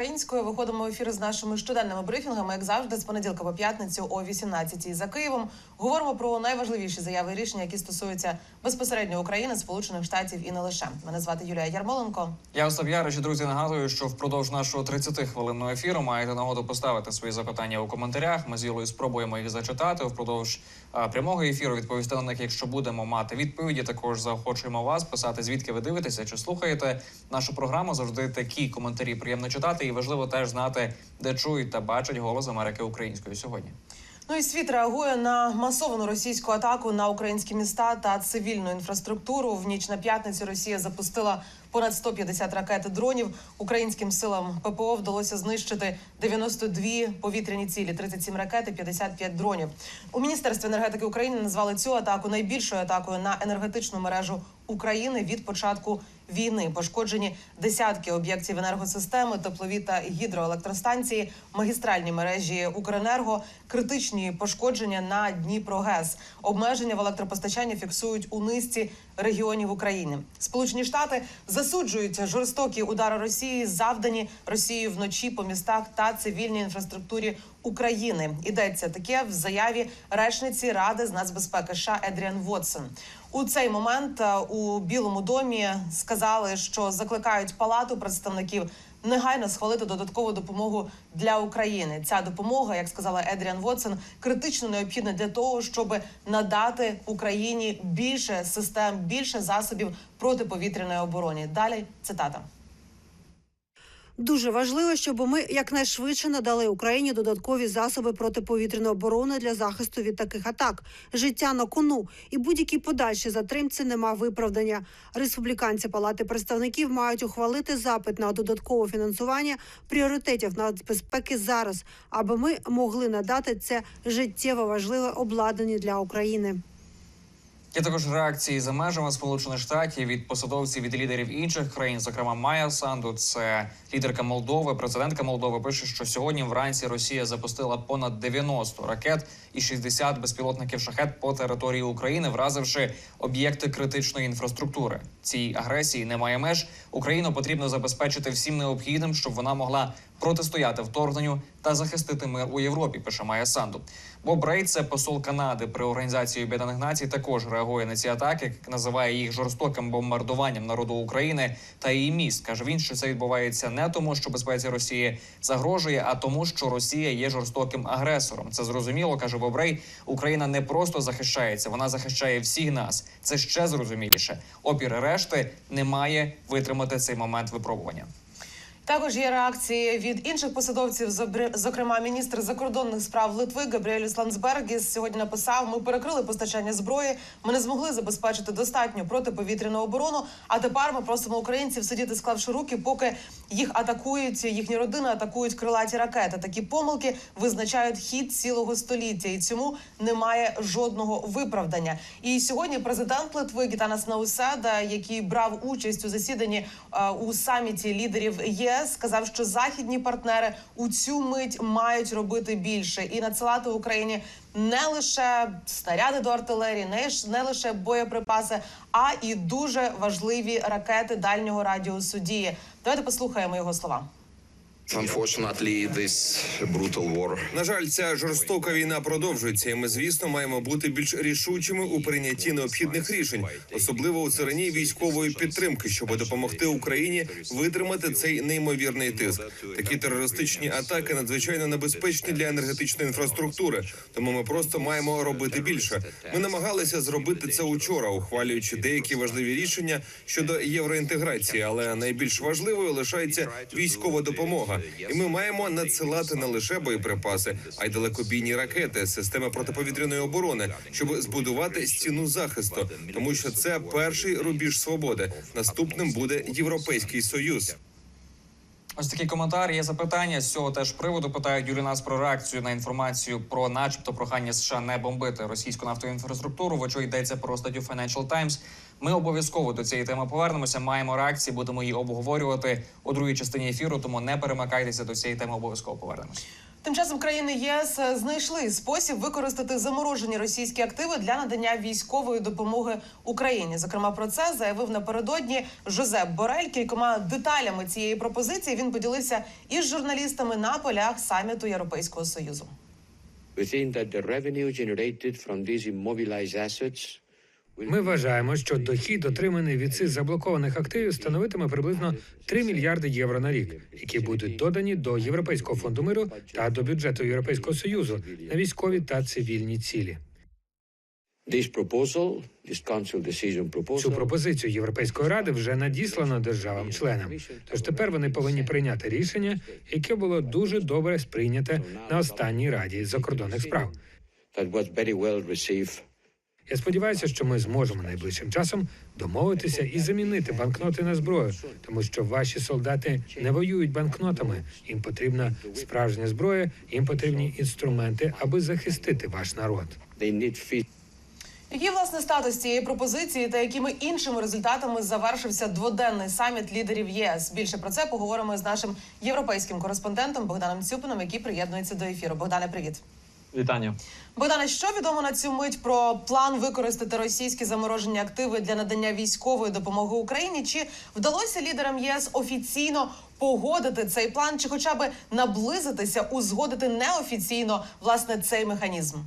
Українською виходимо в ефір з нашими щоденними брифінгами, як завжди, з понеділка по п'ятницю о 18-й за Києвом. Говоримо про найважливіші заяви і рішення, які стосуються безпосередньо України, Сполучених Штатів і не лише. Мене звати Юлія Ярмоленко. Я Остап Ярич, друзі. Нагадую, що впродовж нашого 30-хвилинного ефіру маєте нагоду поставити свої запитання у коментарях. Ми з Юлею спробуємо їх зачитати впродовж прямого ефіру. Відповісти на них, якщо будемо мати відповіді. Також заохочуємо вас писати, звідки ви дивитеся чи слухаєте нашу програму. Завжди такі коментарі приємно читати, і важливо теж знати, де чують та бачать голос Америки українською сьогодні. Ну і світ реагує на масовану російську атаку на українські міста та цивільну інфраструктуру. В ніч на п'ятницю Росія запустила понад 150 ракет і дронів. Українським силам ППО вдалося знищити 92 повітряні цілі, 37 ракет і 55 дронів. У міністерстві енергетики України назвали цю атаку найбільшою атакою на енергетичну мережу України від початку війни. Пошкоджені десятки об'єктів енергосистеми, теплові та гідроелектростанції, магістральні мережі Укренерго, критичні пошкодження на Дніпрогес. Обмеження в електропостачанні фіксують у низці регіонів України. Сполучені Штати засуджують жорстокі удари Росії, завдані Росією вночі по містах та цивільній інфраструктурі України. Йдеться таке в заяві речниці Ради з нацбезпеки США Едріан Вотсон. У цей момент е, у Білому домі сказали, що закликають палату представників негайно схвалити додаткову допомогу для України. Ця допомога, як сказала Едріан Вотсен, критично необхідна для того, щоб надати Україні більше систем, більше засобів протиповітряної оборони. Далі цитата. Дуже важливо, щоб ми якнайшвидше надали Україні додаткові засоби протиповітряної оборони для захисту від таких атак. Життя на кону і будь-які подальші затримці нема виправдання. Республіканці Палати представників мають ухвалити запит на додаткове фінансування пріоритетів нацбезпеки зараз, аби ми могли надати це життєво важливе обладнання для України. Є також реакції за межами Сполучених Штатів від посадовців від лідерів інших країн, зокрема Майя Санду, це лідерка Молдови, президентка Молдови. Пише, що сьогодні вранці Росія запустила понад 90 ракет і 60 безпілотників шахет по території України, вразивши об'єкти критичної інфраструктури. Цій агресії немає меж. Україну потрібно забезпечити всім необхідним, щоб вона могла протистояти вторгненню та захистити мир у Європі. Пише Майя Санду. Боб Рейд, це посол Канади при організації Об'єднаних Націй, також реагує на ці атаки, називає їх жорстоким бомбардуванням народу України та її міст. каже він, що це відбувається не тому, що безпеці Росії загрожує, а тому, що Росія є жорстоким агресором. Це зрозуміло, каже Бобрей. Україна не просто захищається, вона захищає всіх нас. Це ще зрозуміліше. Опір решти не має витримати цей момент випробування. Також є реакції від інших посадовців, зокрема міністр закордонних справ Литви Габріеліс Ландсбергіс сьогодні написав: ми перекрили постачання зброї. Ми не змогли забезпечити достатню протиповітряну оборону. А тепер ми просимо українців сидіти, склавши руки, поки їх атакують, їхні родини атакують крилаті ракети. Такі помилки визначають хід цілого століття, і цьому немає жодного виправдання. І сьогодні президент Литви Гітанас Науседа, який брав участь у засіданні е, у саміті лідерів ЄС, сказав, що західні партнери у цю мить мають робити більше і надсилати Україні не лише снаряди до артилерії, не, не лише боєприпаси, а і дуже важливі ракети дальнього радіусу дії. Давайте послухаємо його слова. Unfortunately, this brutal На жаль, ця жорстока війна продовжується, і ми, звісно, маємо бути більш рішучими у прийнятті необхідних рішень, особливо у царині військової підтримки, щоб допомогти Україні витримати цей неймовірний тиск. Такі терористичні атаки надзвичайно небезпечні для енергетичної інфраструктури. Тому ми просто маємо робити більше. Ми намагалися зробити це учора, ухвалюючи деякі важливі рішення щодо євроінтеграції, але найбільш важливою лишається військова допомога. І ми маємо надсилати не лише боєприпаси, а й далекобійні ракети, системи протиповітряної оборони, щоб збудувати стіну захисту, тому що це перший рубіж свободи. Наступним буде європейський союз. Ось такий коментар. Є запитання з цього теж приводу. Питають Юрі нас про реакцію на інформацію про, начебто, прохання США не бомбити російську нафтову інфраструктуру. Вочо йдеться про статтю Financial Times. Ми обов'язково до цієї теми повернемося. Маємо реакції, будемо її обговорювати у другій частині ефіру. Тому не перемикайтеся до цієї теми. Обов'язково повернемося. Тим часом країни єС е, знайшли спосіб використати заморожені російські активи для надання військової допомоги Україні. Зокрема, про це заявив напередодні Жозеп Борель. Кількома деталями цієї пропозиції він поділився із журналістами на полях саміту Європейського союзу. We think that the revenue generated from these immobilized assets Ми вважаємо, що дохід, отриманий від цих заблокованих активів, становитиме приблизно 3 мільярди євро на рік, які будуть додані до Європейського фонду миру та до бюджету Європейського союзу на військові та цивільні цілі. Цю пропозицію Європейської ради вже надіслано державам-членам. Тож тепер вони повинні прийняти рішення, яке було дуже добре сприйняте на останній раді закордонних справ. Я сподіваюся, що ми зможемо найближчим часом домовитися і замінити банкноти на зброю, тому що ваші солдати не воюють банкнотами. Їм потрібна справжня зброя, їм потрібні інструменти, аби захистити ваш народ. Який власне статус цієї пропозиції та якими іншими результатами завершився дводенний саміт лідерів ЄС? Більше про це поговоримо з нашим європейським кореспондентом Богданом Цюпином, який приєднується до ефіру. Богдане, привіт. Вітання. Богдане, що відомо на цю мить про план використати російські заморожені активи для надання військової допомоги Україні? Чи вдалося лідерам ЄС офіційно погодити цей план, чи хоча б наблизитися, узгодити неофіційно власне цей механізм?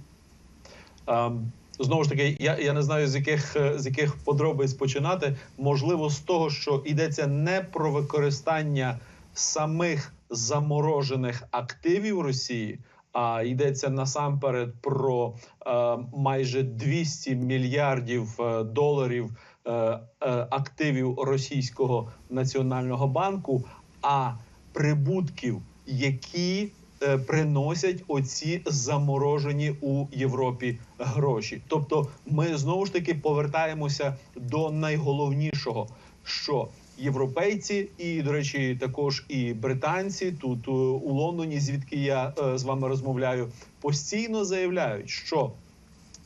Ем, Знову ж таки, я, я не знаю з яких з яких подробиць починати. Можливо, з того, що йдеться не про використання самих заморожених активів Росії, а йдеться насамперед про е, майже 200 мільярдів е, доларів е, активів Російського національного банку, а прибутків, які приносять оці заморожені у Європі гроші. Тобто, ми знову ж таки повертаємося до найголовнішого, що європейці, і до речі, також і британці тут е, у Лондоні, звідки я е, з вами розмовляю, постійно заявляють, що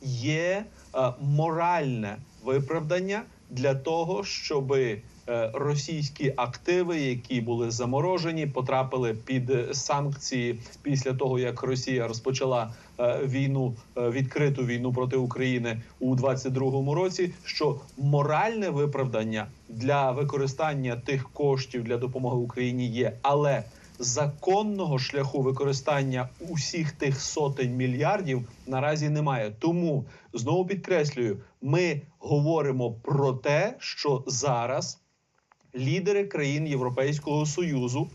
є е, моральне виправдання для того, щоби е, російські активи, які були заморожені, потрапили під санкції після того, як Росія розпочала війну, е, відкриту війну проти України у 22-му році. Що моральне виправдання для використання тих коштів для допомоги Україні є, але законного шляху використання усіх тих сотень мільярдів наразі немає. Тому знову підкреслюю, ми говоримо про те, що зараз лідери країн Європейського союзу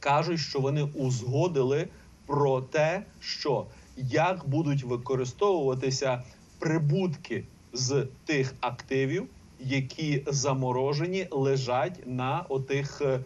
кажуть, що вони узгодили про те, що як будуть використовуватися прибутки з тих активів, які заморожені лежать на отих е, е,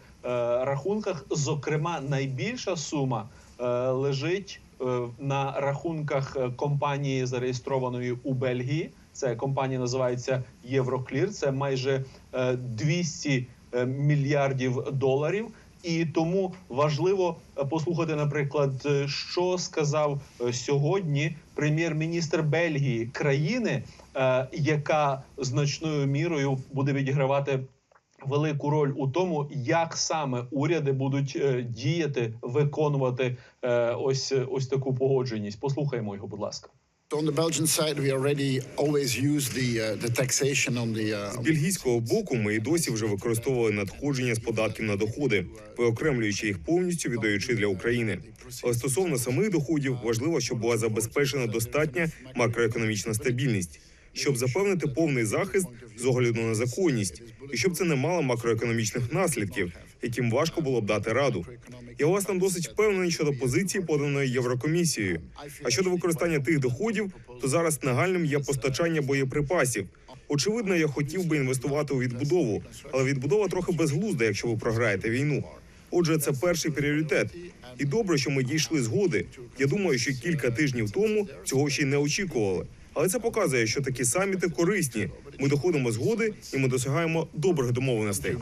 рахунках. Зокрема, найбільша сума е, лежить е, на рахунках е, компанії, зареєстрованої у Бельгії. Це компанія називається Євроклір. Це майже е, 200 е, мільярдів доларів. І тому важливо е, послухати, наприклад, е, що сказав е, сьогодні прем'єр-міністр Бельгії, країни, яка значною мірою буде відігравати велику роль у тому, як саме уряди будуть діяти, виконувати ось ось таку погодженість. Послухаємо його, будь ласка. Uh. Uh, З бельгійського боку ми і досі вже використовували надходження з податків на доходи, виокремлюючи їх повністю віддаючи для України. Але стосовно самих доходів важливо, щоб була забезпечена достатня макроекономічна стабільність, щоб запевнити повний захист з огляду на законність, і щоб це не мало макроекономічних наслідків, яким важко було б дати раду. Я власне досить впевнений щодо позиції, поданої Єврокомісією. А щодо використання тих доходів, то зараз нагальним є постачання боєприпасів. Очевидно, я хотів би інвестувати у відбудову, але відбудова трохи безглузда, якщо ви програєте війну. Отже, це перший пріоритет. І добре, що ми дійшли згоди. Я думаю, що кілька тижнів тому цього ще й не очікували. Але це показує, що такі саміти корисні. Ми доходимо згоди і ми досягаємо добрих домовленостей.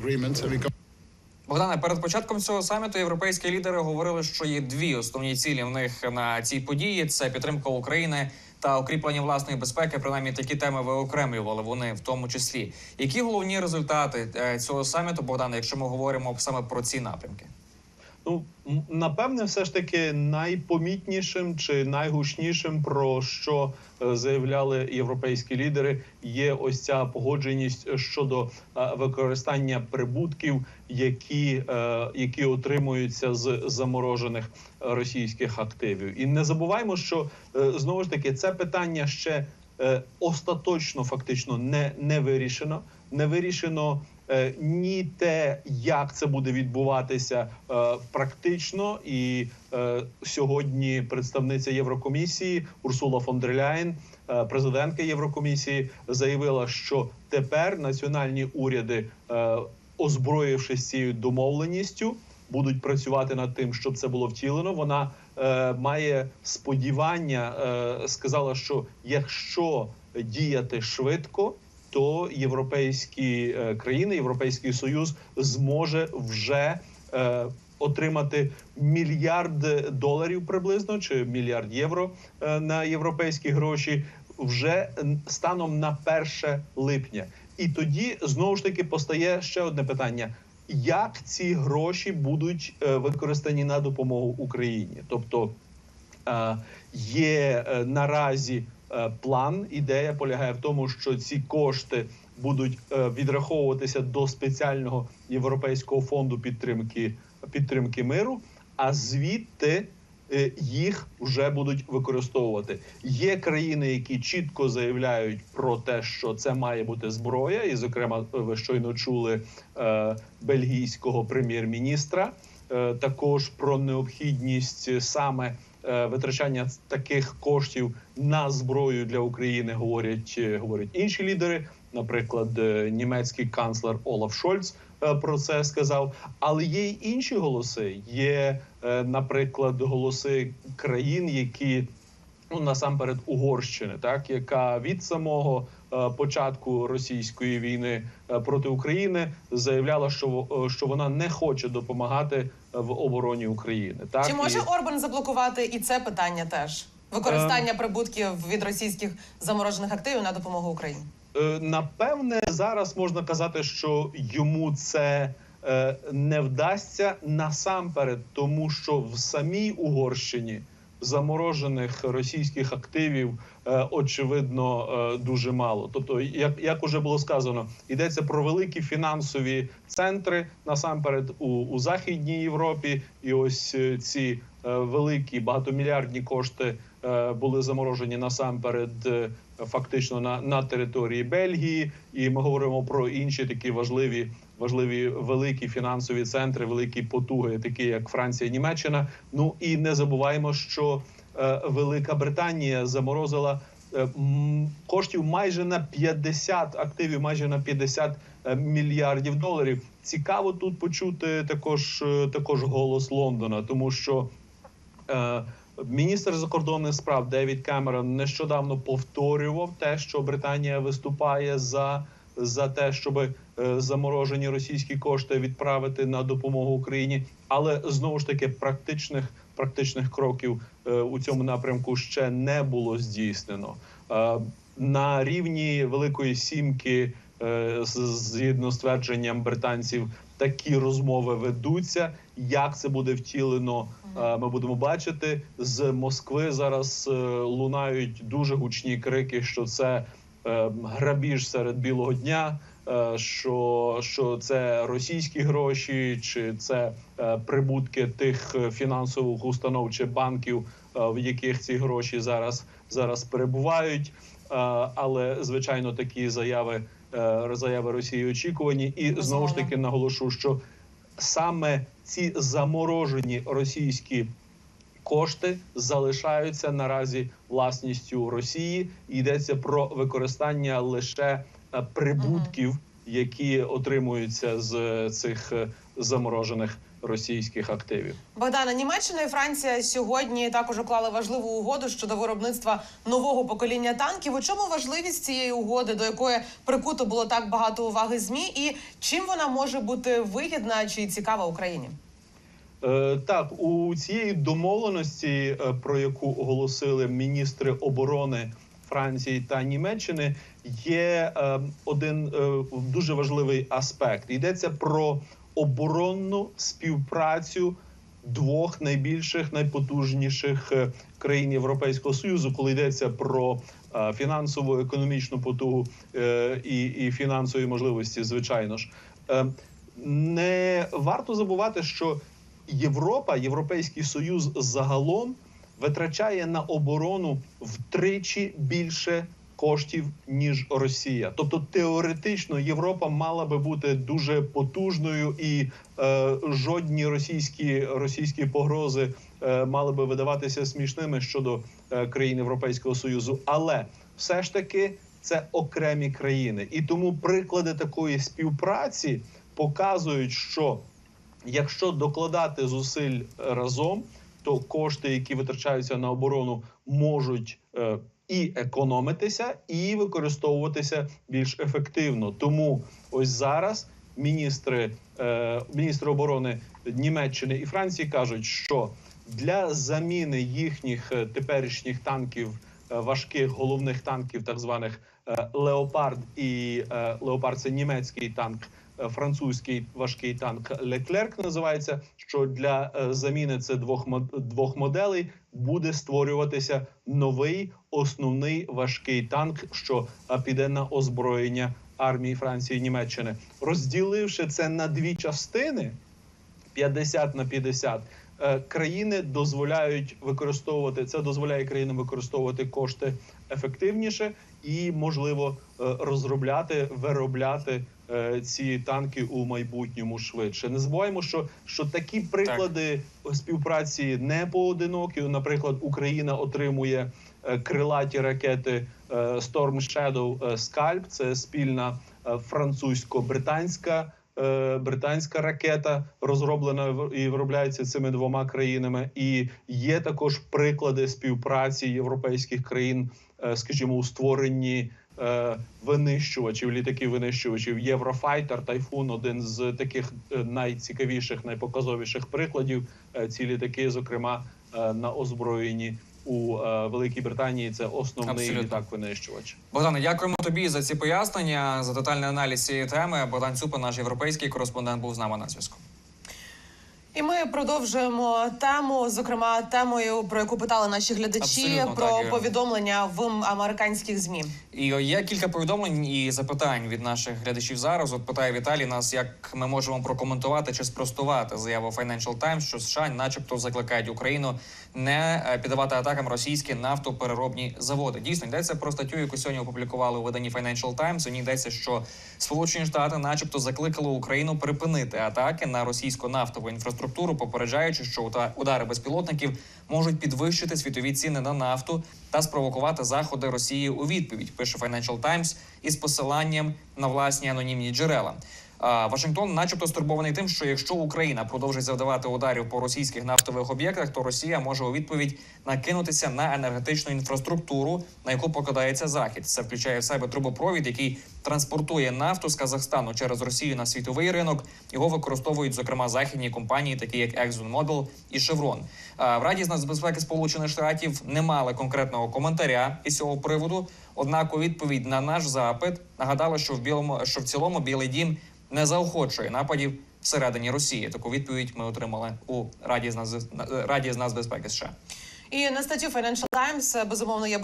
Богдане, перед початком цього саміту європейські лідери говорили, що є дві основні цілі в них на цій події: це підтримка України та укріплення власної безпеки. Принаймні такі теми виокремлювали вони в тому числі. Які головні результати е, цього саміту, Богдане, якщо ми говоримо саме про ці напрямки? Ну напевне, все ж таки найпомітнішим чи найгучнішим, про що е, заявляли європейські лідери, є ось ця погодженість щодо е, використання прибутків, які, е, які отримуються з заморожених російських активів. І не забуваймо, що знову ж таки це питання ще остаточно фактично не, не вирішено. Не вирішено ні те, як це буде відбуватися е, практично. І е, сьогодні представниця Єврокомісії Урсула фон дер Ляєн, е, президентка Єврокомісії, заявила, що тепер національні уряди, е, озброївшись цією домовленістю, будуть працювати над тим, щоб це було втілено. Вона е, має сподівання, е, сказала, що якщо діяти швидко, то європейські е, країни, європейський союз зможе вже е, отримати мільярд доларів приблизно чи мільярд євро е, на європейські гроші вже станом на 1 липня. І тоді знову ж таки постає ще одне питання: як ці гроші будуть використані на допомогу Україні? Тобто є наразі план. Ідея полягає в тому, що ці кошти будуть е, відраховуватися до спеціального європейського фонду підтримки підтримки миру, а звідти е, їх вже будуть використовувати. Є країни, які чітко заявляють про те, що це має бути зброя, і, зокрема, ви щойно чули е, бельгійського прем'єр-міністра. Е, також про необхідність саме е, витрачання таких коштів на зброю для України говорять е, говорять інші лідери. Наприклад, е, німецький канцлер Олаф Шольц е, про це сказав. Але є й інші голоси. Є, е, наприклад, голоси країн, які ну насамперед Угорщини, так яка від самого е, початку російської війни е, проти України заявляла, що е, що вона не хоче допомагати в обороні України. Так Чи може І- Орбан заблокувати і це питання теж? Використання прибутків від російських заморожених активів на допомогу Україні? Е, Напевне, зараз можна казати, що йому це е, не вдасться насамперед, тому що в самій Угорщині заморожених російських активів е, очевидно е, дуже мало. Тобто, як, як уже було сказано, йдеться про великі фінансові центри насамперед у, у західній Європі, і ось е, ці великі багатомільярдні кошти були заморожені насамперед фактично на, на території Бельгії, і ми говоримо про інші такі важливі. Важливі великі фінансові центри, великі потуги, такі як Франція, Німеччина. Ну і не забуваємо, що е, Велика Британія заморозила е, коштів майже на 50 активів, майже на 50 е, мільярдів доларів. Цікаво тут почути також, також голос Лондона, тому що е, міністр закордонних справ Девід Кемерон нещодавно повторював те, що Британія виступає за. За те, щоб е, заморожені російські кошти відправити на допомогу Україні, але знову ж таки практичних практичних кроків е, у цьому напрямку ще не було здійснено. Е, на рівні Великої Сімки, згідно з твердженням британців, такі розмови ведуться. Як це буде втілено, ми будемо бачити. З Москви зараз лунають дуже гучні крики, що це грабіж серед білого дня. е, Що, що це російські гроші, чи це е, прибутки тих е, фінансових установ чи банків, в яких ці гроші зараз зараз перебувають. Але звичайно, такі заяви заяви Росії очікувані, і знову ж таки наголошу, що саме ці заморожені російські кошти залишаються наразі власністю Росії. І йдеться про використання лише е, прибутків, які отримуються з цих е, заморожених російських активів. Богдана, Німеччина і Франція сьогодні також уклали важливу угоду щодо виробництва нового покоління танків. У чому важливість цієї угоди, до якої прикуто було так багато уваги змі, і чим вона може бути вигідна чи цікава Україні? Е, так, у цієї домовленості, е, про яку оголосили міністри оборони Франції та Німеччини, є е, один дуже важливий аспект. Йдеться про оборонну співпрацю двох найбільших, найпотужніших країн Європейського союзу, коли йдеться про фінансову економічну потугу і, і фінансові можливості, звичайно ж. Не варто забувати, що Європа, Європейський Союз загалом витрачає на оборону втричі більше коштів ніж Росія. Тобто теоретично Європа мала би бути дуже потужною, і е, жодні російські російські погрози е, мали би видаватися смішними щодо е, країн Європейського союзу. Але все ж таки це окремі країни, і тому приклади такої співпраці показують, що якщо докладати зусиль разом, то кошти, які витрачаються на оборону, можуть е, і економитися, і використовуватися більш ефективно. Тому ось зараз міністри, е, міністри оборони Німеччини і Франції кажуть, що для заміни їхніх е, теперішніх танків, е, важких головних танків, так званих е, Леопард і е, Леопард це німецький танк. Е, Французький важкий танк Леклерк називається. Що для е, заміни це двох двох моделей буде створюватися новий основний важкий танк, що е, піде на озброєння армії Франції і Німеччини, розділивши це на дві частини. 50 на 50, е, країни дозволяють використовувати це, дозволяє країнам використовувати кошти ефективніше і можливо розробляти, виробляти ці танки у майбутньому швидше. Не забуваємо, що, що такі приклади співпраці не поодинокі. Наприклад, Україна отримує е, крилаті ракети е, Storm Shadow е, Scalp. Це спільна е, французько-британська е, британська ракета, розроблена і виробляється цими двома країнами. І є також приклади співпраці європейських країн, е, скажімо, у створенні. Е, Винищувачів, літаків винищувачів Єврофайтер, Тайфун один з таких е, найцікавіших, найпоказовіших прикладів. Е, Ці літаки, зокрема, е, на озброєнні у е, Великій Британії. Це основний Абсолютно. літак винищувач. Богдане, дякуємо тобі за ці пояснення, за детальний аналіз цієї теми. Богдан Цюпа, наш європейський кореспондент, був з нами на зв'язку. І ми продовжуємо тему, зокрема темою, про яку питали наші глядачі, Абсолютно, про так, повідомлення в американських змі. І є кілька повідомлень і запитань від наших глядачів зараз. От питає Віталій нас, як ми можемо прокоментувати чи спростувати заяву Financial Times, що США, начебто, закликають Україну не е, піддавати атакам російські нафтопереробні заводи. Дійсно йдеться про статтю, яку сьогодні опублікували у виданні Financial Times. У ній йдеться, що Сполучені Штати, начебто, закликали Україну припинити атаки на російську нафтову інфраструктуру, попереджаючи, що удари безпілотників можуть підвищити світові ціни на нафту та спровокувати заходи Росії у відповідь. Пише Financial Times із посиланням на власні анонімні джерела. Вашингтон, начебто, стурбований тим, що якщо Україна продовжить завдавати ударів по російських нафтових об'єктах, то Росія може у відповідь накинутися на енергетичну інфраструктуру, на яку покладається захід. Це включає в себе трубопровід, який транспортує нафту з Казахстану через Росію на світовий ринок. Його використовують зокрема західні компанії, такі як ExxonMobil і Chevron. В Раді з нацбезпеки Сполучених Штатів не мали конкретного коментаря із цього приводу. Однак, у відповідь на наш запит нагадали, що в білому що в цілому Білий Дім не заохочує нападів всередині Росії. Таку відповідь ми отримали у Раді з нацбезпеки США. І на статтю Financial Times, е, безумовно є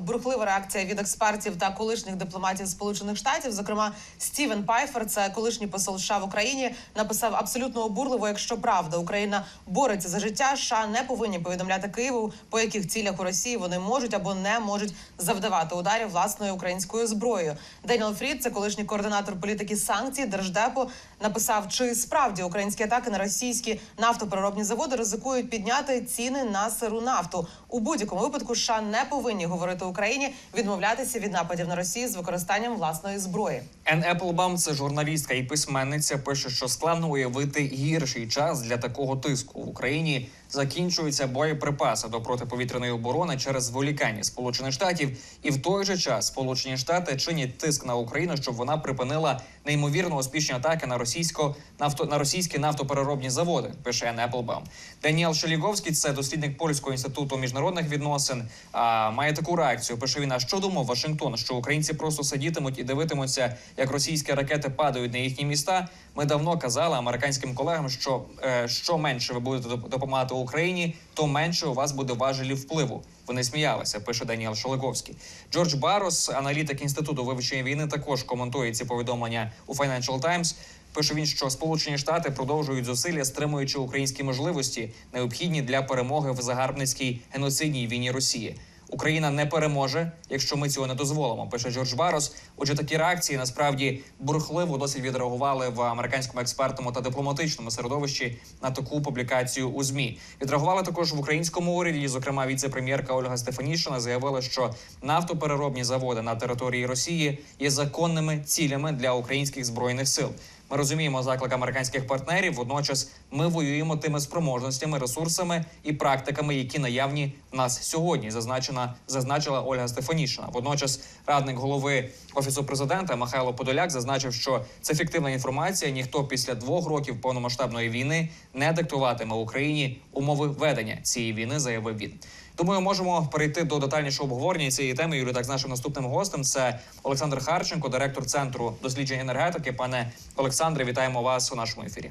бурхлива реакція від експертів та колишніх дипломатів Сполучених Штатів. Зокрема, Стівен Пайфер, це колишній посол США в Україні, написав абсолютно обурливо, якщо правда Україна бореться за життя. США не повинні повідомляти Києву, по яких цілях у Росії вони можуть або не можуть завдавати ударів власною українською зброєю. Деніел Фрід, це колишній координатор політики санкцій Держдепу, написав, чи справді українські атаки на російські нафтопереробні заводи ризикують підняти ціни на сиру нафту. quarto. У будь-якому випадку США не повинні говорити Україні відмовлятися від нападів на Росію з використанням власної зброї. Ен Еплбам, це журналістка і письменниця, пише, що складно уявити гірший час для такого тиску в Україні. закінчуються боєприпаси до протиповітряної оборони через зволікання Сполучених Штатів, і в той же час Сполучені Штати чинять тиск на Україну, щоб вона припинила неймовірно успішні атаки на російсько нафто на російські нафтопереробні заводи. Пише Ен Еплбаум. Даніел Шеліговський, це дослідник польського інституту міжнародних відносин. А має таку реакцію. Пише він, а що думав Вашингтон, що українці просто сидітимуть і дивитимуться, як російські ракети падають на їхні міста. Ми давно казали американським колегам, що е, що менше ви будете допомагати Україні, то менше у вас буде важелів впливу. Вони сміялися, пише Даніел Шоликовський. Джордж Барос, аналітик інституту вивчення війни, також коментує ці повідомлення у Financial Times. Пише він, що Сполучені Штати продовжують зусилля, стримуючи українські можливості, необхідні для перемоги в загарбницькій геноцидній війні Росії. Україна не переможе, якщо ми цього не дозволимо. Пише Джордж Барос. Отже, такі реакції насправді бурхливо досить відреагували в американському експертному та дипломатичному середовищі на таку публікацію у змі. Відреагували також в українському уряді. Зокрема, віце-прем'єрка Ольга Стефанішина заявила, що нафтопереробні заводи на території Росії є законними цілями для українських збройних сил. Ми розуміємо заклик американських партнерів. Водночас ми воюємо тими спроможностями, ресурсами і практиками, які наявні в нас сьогодні. Зазначена зазначила Ольга Стефанішина. Водночас, радник голови офісу президента Михайло Подоляк зазначив, що це фіктивна інформація. Ніхто після двох років повномасштабної війни не диктуватиме Україні умови ведення цієї війни, заявив він. Думаю, можемо перейти до детальнішого обговорення цієї теми. Юрій, так з нашим наступним гостем це Олександр Харченко, директор центру досліджень енергетики. Пане Олександре, вітаємо вас у нашому ефірі.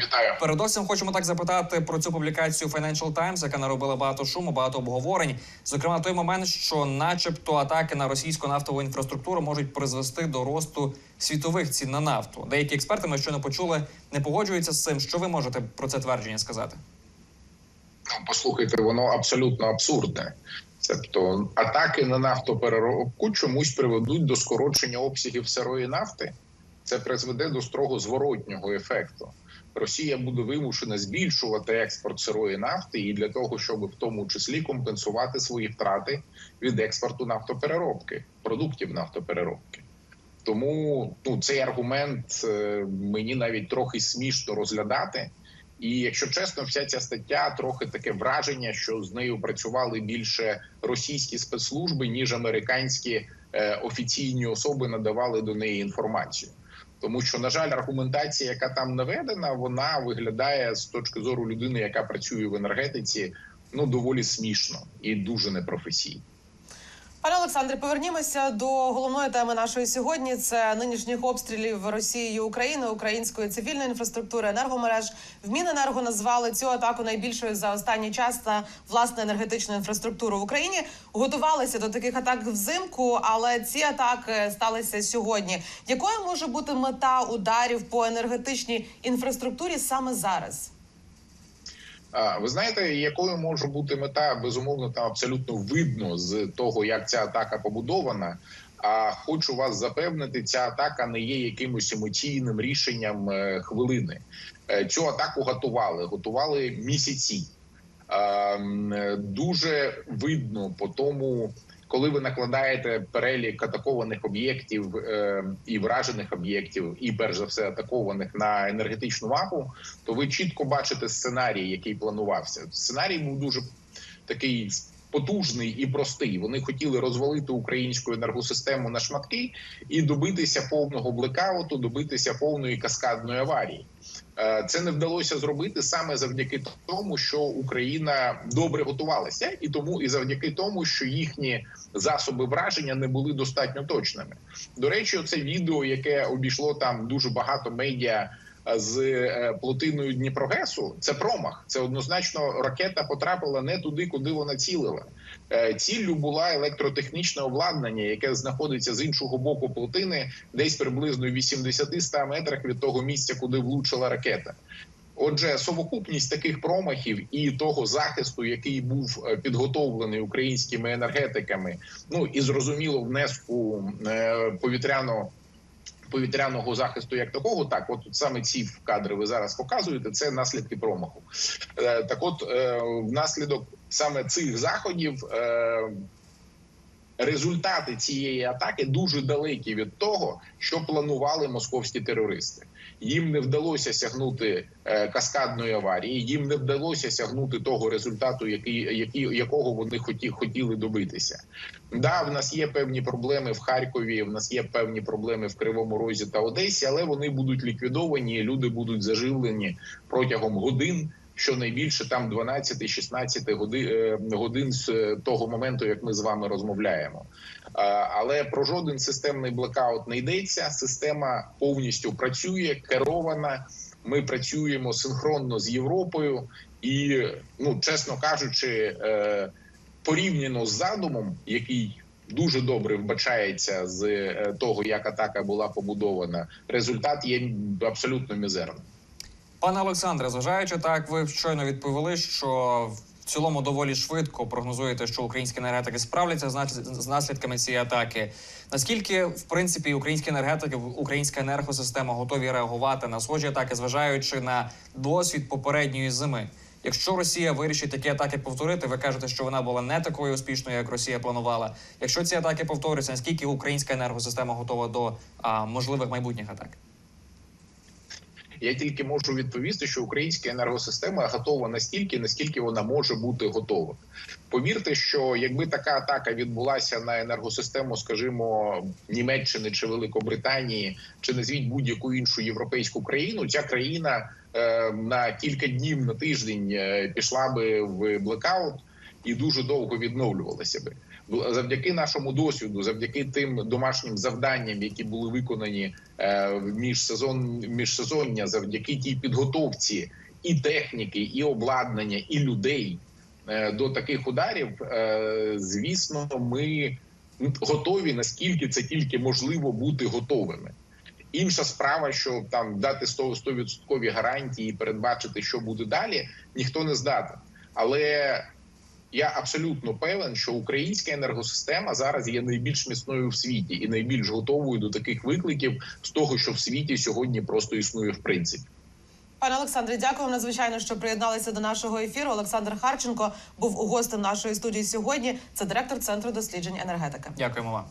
Вітаю. Передовсім хочемо так запитати про цю публікацію Financial Times, яка наробила багато шуму, багато обговорень. Зокрема, той момент, що, начебто, атаки на російську нафтову інфраструктуру можуть призвести до росту світових цін на нафту. Деякі експерти ми щойно почули, не погоджуються з цим. Що ви можете про це твердження сказати? Ну, послухайте, воно абсолютно абсурдне. Тобто атаки на нафтопереробку чомусь приведуть до скорочення обсягів сирої нафти. Це призведе до строго зворотнього ефекту. Росія буде вимушена збільшувати експорт сирої нафти і для того, щоб в тому числі компенсувати свої втрати від експорту нафтопереробки, продуктів нафтопереробки. Тому ну цей аргумент е, мені навіть трохи смішно розглядати. І якщо чесно, вся ця стаття трохи таке враження, що з нею працювали більше російські спецслужби ніж американські е, офіційні особи надавали до неї інформацію. Тому що, на жаль, аргументація, яка там наведена, вона виглядає з точки зору людини, яка працює в енергетиці, ну доволі смішно і дуже непрофесійно. Пане Олександре, повернімося до головної теми нашої сьогодні. Це нинішніх обстрілів Росією України, української цивільної інфраструктури, енергомереж. В Міненерго назвали цю атаку найбільшою за останній час на власне енергетичну інфраструктуру в Україні. Готувалися до таких атак взимку, але ці атаки сталися сьогодні. Якою може бути мета ударів по енергетичній інфраструктурі саме зараз? Ви знаєте, якою може бути мета? Безумовно, там абсолютно видно з того, як ця атака побудована. А хочу вас запевнити, ця атака не є якимось емоційним рішенням е, хвилини. Е, Цю атаку готували, готували місяці. Е, м, е, Дуже видно по тому, коли ви накладаєте перелік атакованих об'єктів е, і вражених об'єктів, і перш за все атакованих на енергетичну мапу, то ви чітко бачите сценарій, який планувався. Сценарій був дуже такий потужний і простий. Вони хотіли розвалити українську енергосистему на шматки і добитися повного блекауту, добитися повної каскадної аварії. Е, Це не вдалося зробити саме завдяки тому, що Україна добре готувалася, і тому і завдяки тому, що їхні засоби враження не були достатньо точними. До речі, це відео, яке обійшло там дуже багато медіа з е, плотиною Дніпрогесу, це промах. Це однозначно ракета потрапила не туди, куди вона цілила. Е, Ціллю була електротехнічне обладнання, яке знаходиться з іншого боку плотини, десь приблизно 80-100 метрах від того місця, куди влучила ракета. Отже, совокупність таких промахів і того захисту, який був е, підготовлений українськими енергетиками, ну і зрозуміло внеску повітряно. Повітряного захисту як такого, так от саме ці кадри ви зараз показуєте. Це наслідки промаху. Е, так, от е, внаслідок саме цих заходів е, результати цієї атаки дуже далекі від того, що планували московські терористи. Їм не вдалося сягнути е, каскадної аварії, їм не вдалося сягнути того результату, який, який якого вони хоті, хотіли добитися. Да, в нас є певні проблеми в Харкові. В нас є певні проблеми в Кривому Розі та Одесі, але вони будуть ліквідовані. Люди будуть заживлені протягом годин. Щонайбільше там 12-16 годин, е, годин з е, того моменту, як ми з вами розмовляємо. Е, Але про жоден системний блекаут не йдеться. Система повністю працює, керована. Ми працюємо синхронно з Європою, і ну чесно кажучи, порівняно з задумом, який дуже добре вбачається з того, як атака була побудована, результат є абсолютно мізерним. Пане Олександре, зважаючи так, ви щойно відповіли, що в цілому доволі швидко прогнозуєте, що українські енергетики справляться з наслідками цієї атаки. Наскільки в принципі українські енергетики, українська енергосистема готові реагувати на схожі атаки, зважаючи на досвід попередньої зими? Якщо Росія вирішить такі атаки повторити, ви кажете, що вона була не такою успішною, як Росія планувала. Якщо ці атаки повторюються, наскільки українська енергосистема готова до а, можливих майбутніх атак? Я тільки можу відповісти, що українська енергосистема готова настільки, наскільки вона може бути готова. Повірте, що якби така атака відбулася на енергосистему, скажімо, Німеччини чи Великобританії, чи назвіть будь-яку іншу європейську країну, ця країна е, на кілька днів на тиждень е, пішла би в блекаут і дуже довго відновлювалася би. Завдяки нашому досвіду, завдяки тим домашнім завданням, які були виконані е, в міжсезон міжсезоння, завдяки тій підготовці і техніки, і обладнання, і людей е, до таких ударів, е, звісно, ми готові наскільки це тільки можливо бути готовими. Інша справа, що там дати 100% 100% гарантії, і передбачити, що буде далі, ніхто не здатен. Але я абсолютно певен, що українська енергосистема зараз є найбільш міцною в світі і найбільш готовою до таких викликів з того, що в світі сьогодні просто існує в принципі. Пане Олександре, дякую вам надзвичайно, що приєдналися до нашого ефіру. Олександр Харченко був гостем нашої студії сьогодні. Це директор центру досліджень енергетики. Дякуємо вам.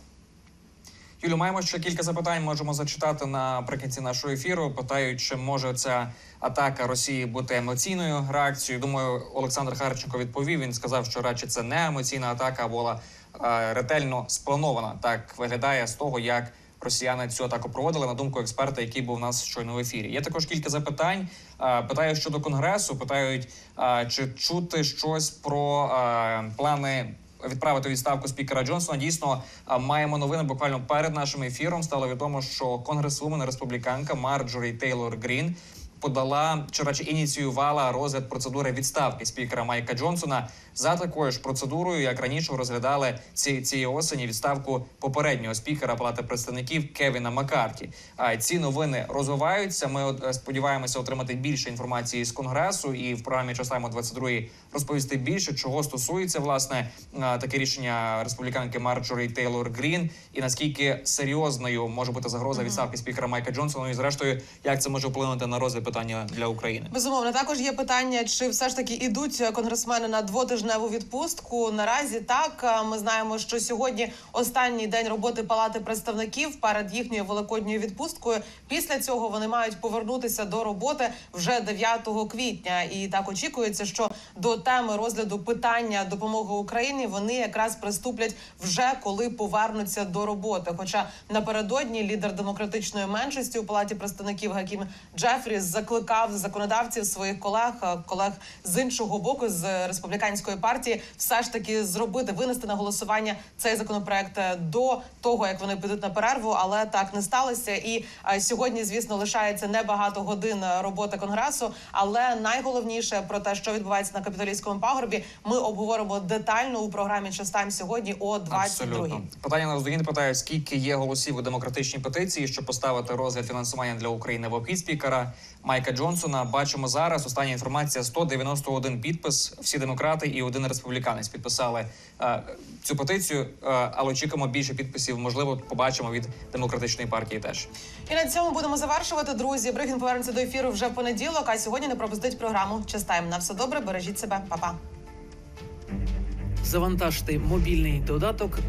Юлю, маємо ще кілька запитань. Можемо зачитати наприкінці нашого ефіру. Питають, чи може ця атака Росії бути емоційною реакцією. Думаю, Олександр Харченко відповів. Він сказав, що радше це не емоційна атака, а була е, ретельно спланована. Так виглядає з того, як росіяни цю атаку проводили. На думку експерта, який був у нас щойно в ефірі. Є також кілька запитань. Е, питаю щодо конгресу. Питають, е, чи чути щось про е, плани відправити відставку спікера Джонсона. Дійсно, а, маємо новини буквально перед нашим ефіром. Стало відомо, що конгресвумен республіканка Марджорі Тейлор Грін подала чи радше ініціювала розгляд процедури відставки спікера Майка Джонсона за такою ж процедурою, як раніше розглядали ці цієї осені відставку попереднього спікера Палати представників Кевіна Маккарті. А ці новини розвиваються. Ми е, сподіваємося отримати більше інформації з конгресу і в програмі «Часаємо 22» розповісти більше, чого стосується власне таке рішення республіканки Марджорі Тейлор Грін, і наскільки серйозною може бути загроза відставки спікера Майка Джонсона. Ну І зрештою, як це може вплинути на розгляд питання для України. Безумовно, також є питання, чи все ж таки ідуть конгресмени на двотижневу відпустку. Наразі так ми знаємо, що сьогодні останній день роботи палати представників перед їхньою великодньою відпусткою. Після цього вони мають повернутися до роботи вже 9 квітня. І так очікується, що до теми розгляду питання допомоги Україні вони якраз приступлять вже коли повернуться до роботи. Хоча напередодні лідер демократичної меншості у палаті представників Гакім Джефріс закликав законодавців своїх колег, колег з іншого боку, з республіканської партії, все ж таки зробити винести на голосування цей законопроект е, до того, як вони підуть на перерву, але так не сталося. І е, сьогодні, звісно, лишається небагато годин е, роботи конгресу. Але найголовніше про те, що відбувається на капітолійському пагорбі, ми обговоримо детально у програмі «Час-тайм» сьогодні о 22 Абсолютно. Питання на роздогін питає, скільки є голосів у демократичній петиції, щоб поставити розгляд фінансування для України в обхід спікера Майка Джонсона. Бачимо зараз. Остання інформація: 191 підпис. Всі демократи і один республіканець підписали е, цю петицію. Е, але очікуємо більше підписів. можливо, побачимо від демократичної партії теж. І на цьому будемо завершувати. Друзі, Бригін повернеться до ефіру вже в понеділок. А сьогодні не пропустить програму «Час-тайм». На все добре, бережіть себе, Па-па. Завантажте мобільний додаток